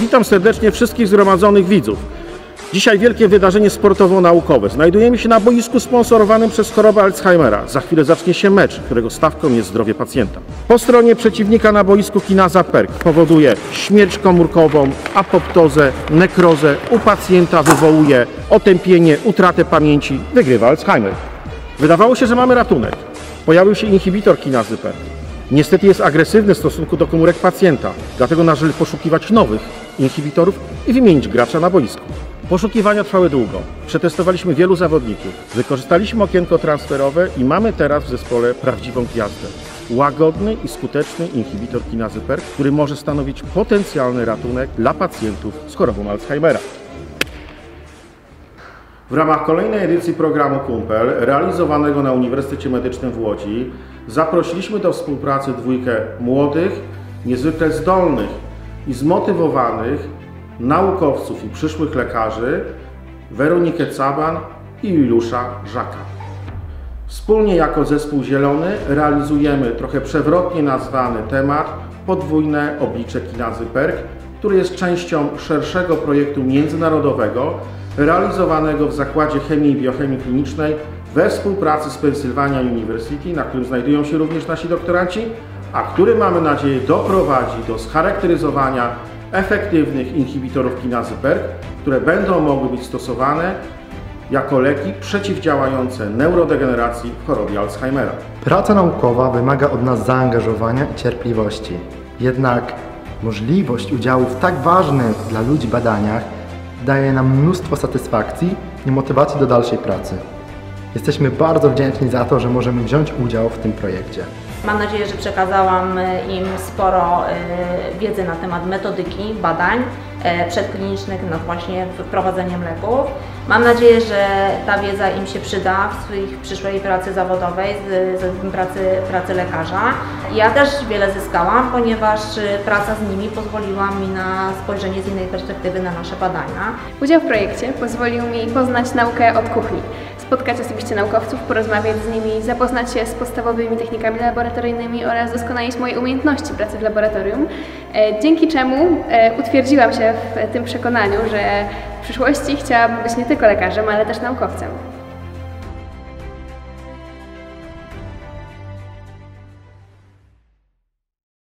Witam serdecznie wszystkich zgromadzonych widzów. Dzisiaj wielkie wydarzenie sportowo-naukowe. Znajdujemy się na boisku sponsorowanym przez chorobę Alzheimera. Za chwilę zacznie się mecz, którego stawką jest zdrowie pacjenta. Po stronie przeciwnika na boisku kinaza PERK powoduje śmierć komórkową, apoptozę, nekrozę. U pacjenta wywołuje otępienie, utratę pamięci, wygrywa Alzheimer. Wydawało się, że mamy ratunek. Pojawił się inhibitor kinazy PERK. Niestety jest agresywny w stosunku do komórek pacjenta, dlatego należy poszukiwać nowych inhibitorów i wymienić gracza na boisku. Poszukiwania trwały długo. Przetestowaliśmy wielu zawodników. Wykorzystaliśmy okienko transferowe i mamy teraz w zespole prawdziwą gwiazdę. Łagodny i skuteczny inhibitor kinazy PERK, który może stanowić potencjalny ratunek dla pacjentów z chorobą Alzheimera. W ramach kolejnej edycji programu Kumpel, realizowanego na Uniwersytecie Medycznym w Łodzi, zaprosiliśmy do współpracy dwójkę młodych, niezwykle zdolnych i zmotywowanych naukowców i przyszłych lekarzy, Weronikę Caban i Juliusza Żaka. Wspólnie jako zespół Zielony realizujemy trochę przewrotnie nazwany temat podwójne oblicze kinazy PERK, który jest częścią szerszego projektu międzynarodowego realizowanego w Zakładzie Chemii i Biochemii Klinicznej we współpracy z Pennsylvania University, na którym znajdują się również nasi doktoranci, a który mamy nadzieję doprowadzi do scharakteryzowania efektywnych inhibitorów kinazy PERK, które będą mogły być stosowane jako leki przeciwdziałające neurodegeneracji w chorobie Alzheimera. Praca naukowa wymaga od nas zaangażowania i cierpliwości. Jednak możliwość udziału w tak ważnych dla ludzi badaniach daje nam mnóstwo satysfakcji i motywacji do dalszej pracy. Jesteśmy bardzo wdzięczni za to, że możemy wziąć udział w tym projekcie. Mam nadzieję, że przekazałam e, im sporo e, wiedzy na temat metodyki badań e, przedklinicznych nad właśnie wprowadzeniem leków. Mam nadzieję, że ta wiedza im się przyda w swoich przyszłej pracy zawodowej, z pracy, pracy lekarza. Ja też wiele zyskałam, ponieważ praca z nimi pozwoliła mi na spojrzenie z innej perspektywy na nasze badania. Udział w projekcie pozwolił mi poznać naukę od kuchni, spotkać osobiście naukowców, porozmawiać z nimi, zapoznać się z podstawowymi technikami laboratoryjnymi oraz doskonalić moje umiejętności pracy w laboratorium, e, dzięki czemu e, utwierdziłam się w tym przekonaniu, że w przyszłości chciałabym być nie tylko lekarzem, ale też naukowcem.